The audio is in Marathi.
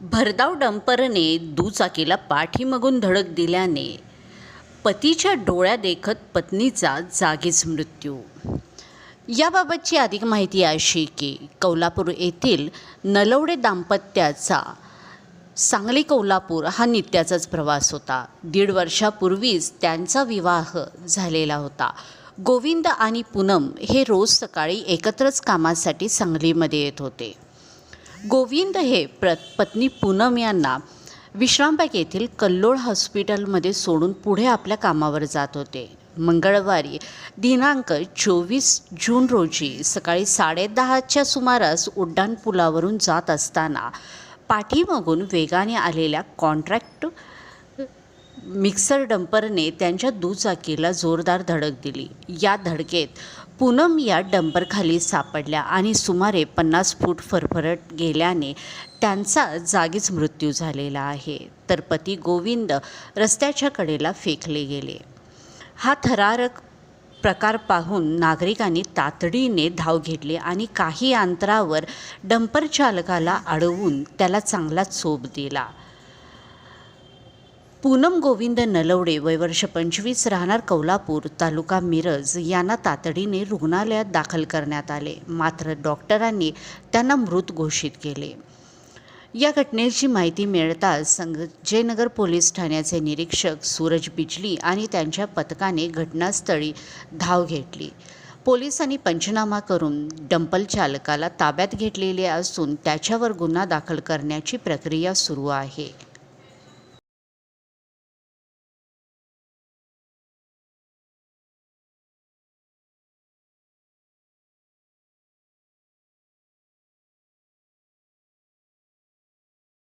भरधाव डंपरने दुचाकीला पाठीमागून धडक दिल्याने पतीच्या डोळ्या देखत पत्नीचा जागीच मृत्यू. याबाबतची अधिक माहिती अशी की कौलापूर येथील नलवडे दाम्पत्याचा सांगली कोल्हापूर हा नित्याचाच प्रवास होता. दीड वर्षापूर्वीच त्यांचा विवाह झालेला होता. गोविंद आणि पूनम हे रोज सकाळी एकत्रच कामासाठी सांगलीमध्ये येत होते. गोविंद हे प्र पत्नी पूनम यांना विश्रामबाग येथील कल्लोळ हॉस्पिटलमध्ये सोडून पुढे आपल्या कामावर जात होते. मंगळवारी दिनांक चोवीस जून रोजी सकाळी साडेदहाच्या सुमारास उड्डाणपुलावरून जात असताना पाठीमागून वेगाने आलेल्या कॉन्ट्रॅक्ट मिक्सर डंपरने त्यांच्या दुचाकीला जोरदार धडक दिली. या धडकेत पूनम या डंपरखाली सापडल्या आणि सुमारे पन्नास फूट फरफरट गेल्याने त्यांचा जागीच मृत्यू झालेला आहे. तर पती गोविंद रस्त्याच्या कडेला फेकले गेले. हा थरारक प्रकार पाहून नागरिकांनी तातडीने धाव घेतली आणि काही अंतरावर डंपर चालकाला अडवून त्याला चांगला चोप दिला. पूनम गोविंद नलवडे वय वर्ष पंचवीस राहणार कौलापूर तालुका मिरज यांना तातडीने रुग्णालयात दाखल करण्यात आले. मात्र डॉक्टरांनी त्यांना मृत घोषित केले. या घटनेची माहिती मिळताच संजयनगर पोलीस ठाण्याचे निरीक्षक सूरज बिजली आणि त्यांच्या पथकाने घटनास्थळी धाव घेतली. पोलिसांनी पंचनामा करून डंपल चालकाला ताब्यात घेतलेले असून त्याच्यावर गुन्हा दाखल करण्याची प्रक्रिया सुरू आहे.